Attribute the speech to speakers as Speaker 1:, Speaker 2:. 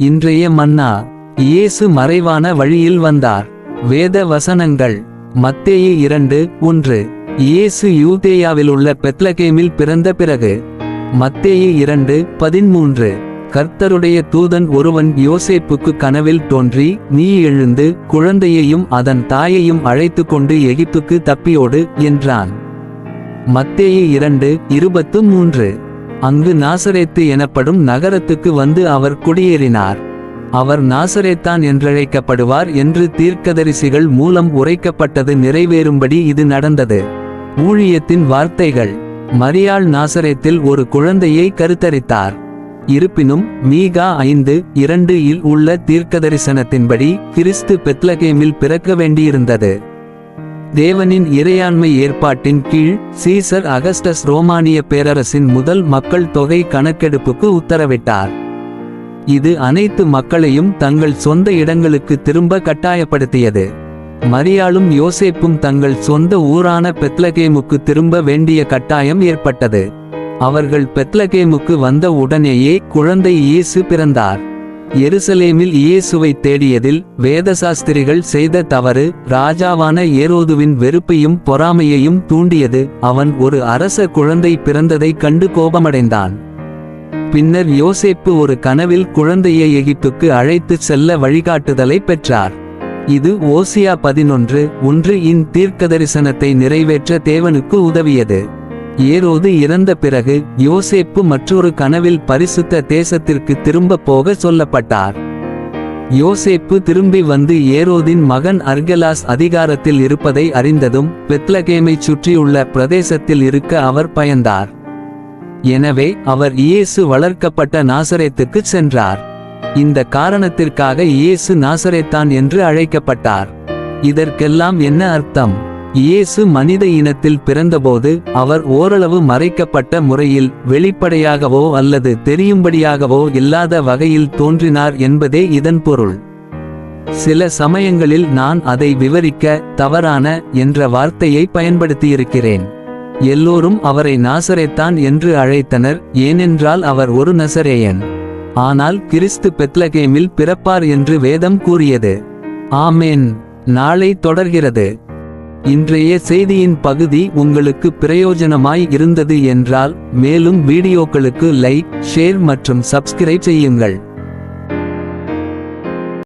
Speaker 1: இன்றைய மன்னா இயேசு மறைவான வழியில் வந்தார். வேத வசனங்கள் மத்தேயு இரண்டு ஒன்று. இயேசு யூதேயாவில் உள்ள பெத்லகேமில் பிறந்த பிறகு மத்தேயு இரண்டு பதிமூன்று. கர்த்தருடைய தூதன் ஒருவன் யோசேப்புக்கு கனவில் தோன்றி நீ எழுந்து குழந்தையையும் அதன் தாயையும் அழைத்து கொண்டு எகிப்துக்கு தப்பியோடு என்றான். மத்தேயு இரண்டு இருபத்து மூன்று. அங்கு நாசரேத்து எனப்படும் நகரத்துக்கு வந்து அவர் குடியேறினார். அவர் நாசரேத்தான் என்றழைக்கப்படுவார் என்று தீர்க்கதரிசிகள் மூலம் உரைக்கப்பட்டது நிறைவேறும்படி இது நடந்தது. ஊழியத்தின் வார்த்தைகள். மரியாள் நாசரேத்தில் ஒரு குழந்தையை கருத்தரித்தார். இருப்பினும் மீகா ஐந்து இரண்டு இல் உள்ள தீர்க்கதரிசனத்தின்படி கிறிஸ்து பெத்லகேமில் பிறக்க வேண்டியிருந்தது. தேவனின் இறையாண்மை ஏற்பாட்டின் கீழ் சீசர் அகஸ்டஸ் ரோமானிய பேரரசின் முதல் மக்கள் தொகை கணக்கெடுப்புக்கு உத்தரவிட்டார். இது அனைத்து மக்களையும் தங்கள் சொந்த இடங்களுக்கு திரும்ப கட்டாயப்படுத்தியது. மரியாளும் யோசேப்பும் தங்கள் சொந்த ஊரான பெத்லகேமுக்கு திரும்ப வேண்டிய கட்டாயம் ஏற்பட்டது. அவர்கள் பெத்லகேமுக்கு வந்த உடனேயே குழந்தை இயேசு பிறந்தார். எருசலேமில் இயேசுவை தேடியதில் வேதசாஸ்திரிகள் செய்த தவறு ராஜாவான ஏரோதுவின் வெறுப்பையும் பொறாமையையும் தூண்டியது. அவன் ஒரு அரச குழந்தை பிறந்ததைக் கண்டு கோபமடைந்தான். பின்னர் யோசேப்பு ஒரு கனவில் குழந்தையை எகிப்துக்கு அழைத்துச் செல்ல வழிகாட்டுதலை பெற்றார். இது ஓசியா பதினொன்று ஒன்று இன் தீர்க்கதரிசனத்தை நிறைவேற்ற தேவனுக்கு உதவியது. ஏரோது இறந்த பிறகு யோசேப்பு மற்றொரு கனவில் பரிசுத்த தேசத்திற்கு திரும்ப போக சொல்லப்பட்டார். யோசேப்பு திரும்பி வந்து ஏரோதின் மகன் அர்கெலாஸ் அதிகாரத்தில் இருப்பதை அறிந்ததும் பெத்லகேமைச் சுற்றியுள்ள பிரதேசத்தில் இருக்க அவர் பயந்தார். எனவே அவர் இயேசு வளர்க்கப்பட்ட நாசரேத்துக்குச் சென்றார். இந்த காரணத்திற்காக இயேசு நாசரேத்தான் என்று அழைக்கப்பட்டார். இதற்கெல்லாம் என்ன அர்த்தம்? இயேசு மனித இனத்தில் பிறந்தபோது அவர் ஓரளவு மறைக்கப்பட்ட முறையில் வெளிப்படையாகவோ அல்லது தெரியும்படியாகவோ இல்லாத வகையில் தோன்றினார் என்பதே இதன் பொருள். சில சமயங்களில் நான் அதை விவரிக்க தவறான என்ற வார்த்தையை பயன்படுத்தியிருக்கிறேன். எல்லோரும் அவரை நாசரேத்தான் என்று அழைத்தனர் ஏனென்றால் அவர் ஒரு நசரேயன். ஆனால் கிறிஸ்து பெத்லகேமில் பிறப்பார் என்று வேதம் கூறியது. ஆமேன். நாளை தொடர்கிறது. இன்றைய செய்தியின் பகுதி உங்களுக்கு பிரயோஜனமாய் இருந்தது என்றால் மேலும் வீடியோக்களுக்கு லைக் ஷேர் மற்றும் சப்ஸ்கிரைப் செய்யுங்கள்.